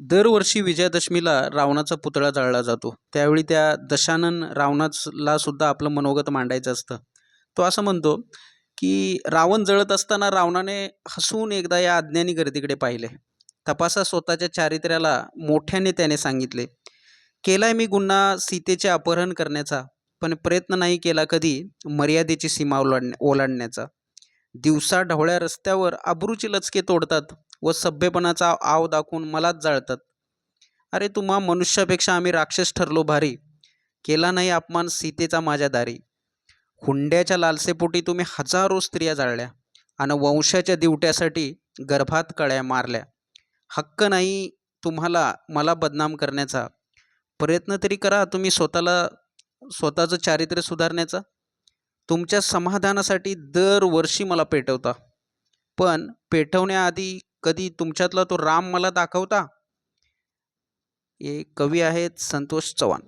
दरवर्षी विजयादशमीला रावणाचा पुतळा जाळला जातो. त्यावेळी त्या दशानन रावणाला सुद्धा आपलं मनोगत मांडायचं असतं. तो असं म्हणतो की रावण जळत असताना रावणाने हसून एकदा या अज्ञानी गर्दीकडे पाहिले. तपासा स्वतःच्या चारित्र्याला मोठ्याने त्याने सांगितले. केलाय मी गुन्हा सीतेचे अपहरण करण्याचा पण प्रयत्न नाही केला कधी मर्यादेची सीमा ओलांड ओलांडण्याचा. दिवसा ढवळ्या रस्त्यावर अब्रूची लचके तोडतात व सभ्यपणाचा आव दाखवून मलाच जाळतात. अरे तुम्हा मनुष्यापेक्षा आम्ही राक्षस ठरलो भारी. केला नाही अपमान सीतेचा माझ्या दारी. हुंड्याच्या लालसेपोटी तुम्ही हजारो स्त्रिया जाळल्या आणि वंशाच्या दिवट्यासाठी गर्भात कळ्या मारल्या. हक्क नाही तुम्हाला मला बदनाम करण्याचा. प्रयत्न तरी करा तुम्ही स्वतःला स्वतःचं चारित्र्य सुधारण्याचा. तुमच्या समाधानासाठी दरवर्षी मला पेटवता. पण पेटवण्याआधी कधी तुमच्यातला तो राम मला दाखवता? हे कवी आहेत संतोष चव्हाण.